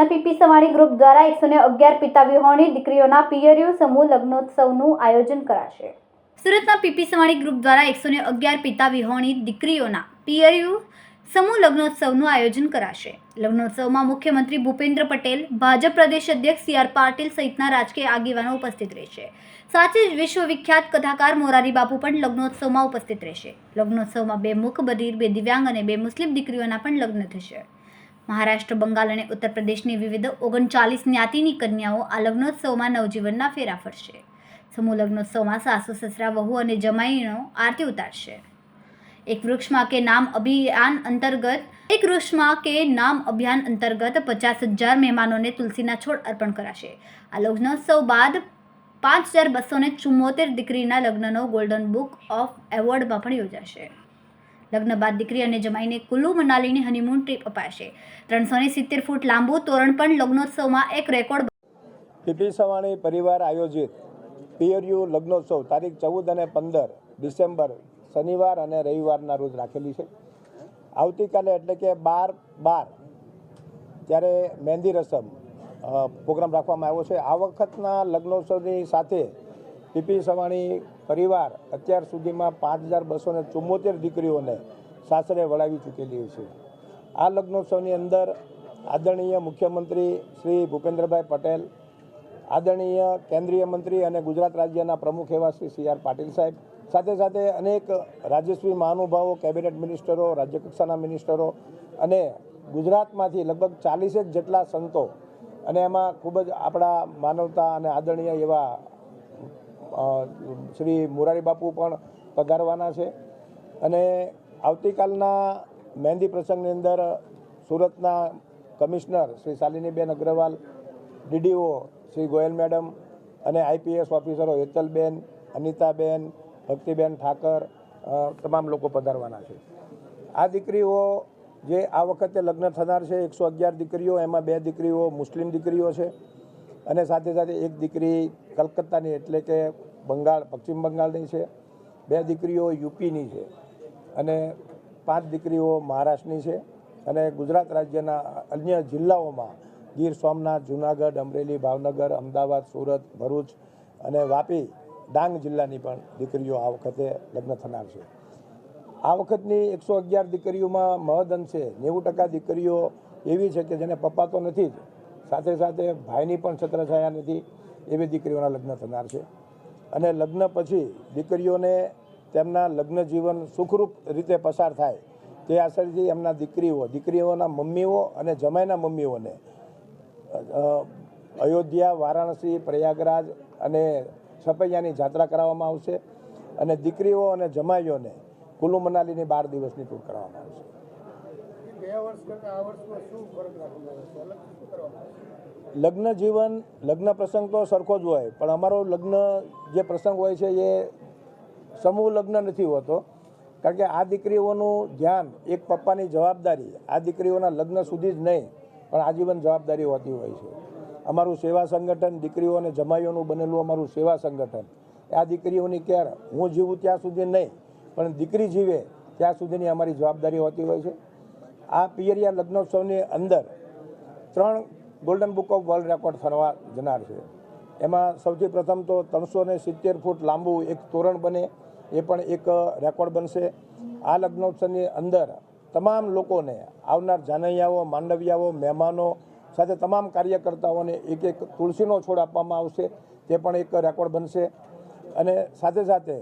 સુરતના PP Savani group દ્વારા એકસો ને અગિયાર પિતા વિહોણી દીકરીઓના પિયરિયું સમૂહ લગ્નોત્સવનું આયોજન કરાશે. સુરતના પીપી સવાણી ગ્રુપ દ્વારા એકસો ને અગિયાર પિતા વિહોણી દીકરીઓના પિયરિયું સમૂહ લગ્નોત્સવનું આયોજન કરાશે. લગ્નોત્સવમાં મુખ્યમંત્રી ભૂપેન્દ્ર પટેલ, ભાજપ પ્રદેશ અધ્યક્ષ સી આર પાટીલ સહિતના રાજકીય આગેવાનો ઉપસ્થિત રહેશે. સાથે જ વિશ્વવિખ્યાત કથાકાર મોરારી બાપુ પણ લગ્નોત્સવમાં ઉપસ્થિત રહેશે. લગ્નોત્સવમાં બે મુખ બધિર, બે દિવ્યાંગ અને બે મુસ્લિમ દીકરીઓના પણ લગ્ન થશે. મહારાષ્ટ્ર, બંગાળ અને ઉત્તર પ્રદેશની વિવિધ ઓગણચાલીસ જ્ઞાતિની કન્યાઓ આ લગ્નોત્સવમાં નવજીવનના ફેરા ફરશે. સમૂહ લગ્નોત્સવમાં સાસુ, સસરા, વહુ અને જમાઈનો આરતી ઉતારશે. એક વૃક્ષમાં કે નામ અભિયાન અંતર્ગત, એક વૃક્ષમાં કે નામ અભિયાન અંતર્ગત પચાસ હજાર મહેમાનોને તુલસીના છોડ અર્પણ કરાશે. આ લગ્નોત્સવ બાદ પાંચ હજાર બસો ને ચુમ્મોતેર દીકરીના લગ્નનો ગોલ્ડન બુક ઓફ એવોર્ડમાં પણ યોજાશે. લગ્ન બાદ દીકરી અને જમાઈને કુલ્લુ મનાલીની હનીમૂન ટ્રીપ અપાશે. ત્રણસો સિત્તેર ફૂટ લાંબુ તોરણ પણ લગ્નોત્સવમાં એક રેકોર્ડ પીપી સવાણી પરિવાર આયોજિત પિયરયુ લગ્નોત્સવ તારીખ ચૌદ અને પંદર ડિસેમ્બર શનિવાર અને રવિવારના રોજ રાખેલી છે. આવતીકાલે એટલે કે બાર બાર ત્યારે મહેંદી રસમ પ્રોગ્રામ રાખવામાં આવ્યો છે. આ વખતના લગ્નોત્સવની સાથે પીપી સવાણી પરિવાર અત્યાર સુધીમાં પાંચ હજાર બસો ને ચુમ્મોતેર દીકરીઓને સાસરે વળાવી ચૂકેલી છે. આ લગ્નોત્સવની અંદર આદરણીય મુખ્યમંત્રી શ્રી ભૂપેન્દ્રભાઈ પટેલ, આદરણીય કેન્દ્રીય મંત્રી અને ગુજરાત રાજ્યના પ્રમુખ એવા શ્રી સી આર પાટીલ સાહેબ, સાથે સાથે અનેક રાજ્યશ્રી મહાનુભાવો, કેબિનેટ મિનિસ્ટરો, રાજ્યકક્ષાના મિનિસ્ટરો અને ગુજરાતમાંથી લગભગ ચાલીસેક જેટલા સંતો અને એમાં ખૂબ જ આપણા માનવતા અને આદરણીય એવા શ્રી મોરારી બાપુ પણ પધારવાના છે. અને આવતીકાલના મહેંદી પ્રસંગની અંદર સુરતના commissioner Shri Shaliniben Agrawal, DDO Shri Goyal madam અને આઈપીએસ ઓફિસરો હેતલબેન, અનિતાબેન, ભક્તિબેન ઠાકર તમામ લોકો પધારવાના છે. આ દીકરીઓ જે આ વખતે લગ્ન થનાર છે, એકસો અગિયાર દીકરીઓ, એમાં બે દીકરીઓ મુસ્લિમ દીકરીઓ છે અને સાથે સાથે એક દીકરી કલકત્તાની એટલે કે બંગાળ, પશ્ચિમ બંગાળની છે, બે દીકરીઓ યુપીની છે અને પાંચ દીકરીઓ મહારાષ્ટ્રની છે અને ગુજરાત રાજ્યના અન્ય જિલ્લાઓમાં ગીર સોમનાથ, જુનાગઢ, અમરેલી, ભાવનગર, અમદાવાદ, સુરત, ભરૂચ અને વાપી, ડાંગ જિલ્લાની પણ દીકરીઓ આ વખતે લગ્ન થનાર છે. આ વખતની એકસો અગિયાર દીકરીઓમાં મહદઅંશે નેવું ટકા દીકરીઓ એવી છે કે જેને પપ્પા તો નથી જ, સાથે સાથે ભાઈની પણ છત્રછાયા નથી એવી દીકરીઓના લગ્ન થનાર છે. અને લગ્ન પછી દીકરીઓને તેમના લગ્ન જીવન સુખરૂપ રીતે પસાર થાય તે આશરથી એમના દીકરીઓ, દીકરીઓના મમ્મીઓ અને જમાઈના મમ્મીઓને અયોધ્યા, વારાણસી, પ્રયાગરાજ અને છપૈયાની જાત્રા કરાવવામાં આવશે અને દીકરીઓ અને જમાઈઓને કુલુ મનાલીની બાર દિવસની ટૂર કરાવવામાં આવશે. લગ્ન જીવન, લગ્ન પ્રસંગ તો સરખો જ હોય, પણ અમારો લગ્ન જે પ્રસંગ હોય છે એ સમૂહ લગ્ન નથી હોતો. કારણ કે આ દીકરીઓનું ધ્યાન એક પપ્પાની જવાબદારી, આ દીકરીઓના લગ્ન સુધી જ નહીં, પણ આજીવન જવાબદારી હોતી હોય છે. અમારું સેવા સંગઠન દીકરીઓ અને જમાઈઓનું બનેલું અમારું સેવા સંગઠન. આ દીકરીઓની કેર હું જીવું ત્યાં સુધી નહીં, પણ દીકરી જીવે ત્યાં સુધીની અમારી જવાબદારી હોતી હોય છે. આ પિયરિયા લગ્નોત્સવની અંદર ત્રણ golden book of world record થવા જનાર છે. એમાં સૌથી પ્રથમ તો ત્રણસો ને સિત્તેર ફૂટ લાંબુ એક તોરણ બને, એ પણ એક રેકોર્ડ બનશે. આ લગ્નોત્સવની અંદર તમામ લોકોને, આવનાર જાનૈયાઓ, માંડવિયાઓ, મહેમાનો સાથે તમામ કાર્યકર્તાઓને એક એક તુલસીનો છોડ આપવામાં આવશે, તે પણ એક રેકોર્ડ બનશે. અને સાથે સાથે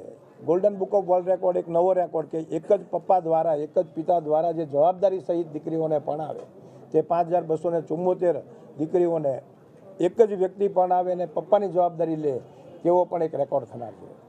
golden book of world record એક નવો રેકોર્ડ કે એક જ પપ્પા દ્વારા, એક જ પિતા દ્વારા જે જવાબદારી સહિત દીકરીઓને ભણાવે, તે પાંચ હજાર બસો ને ચુમ્મોતેર દીકરીઓને એક જ વ્યક્તિ ભણાવે અને પપ્પાની જવાબદારી લે, તેવો પણ એક રેકોર્ડ થનાર છે.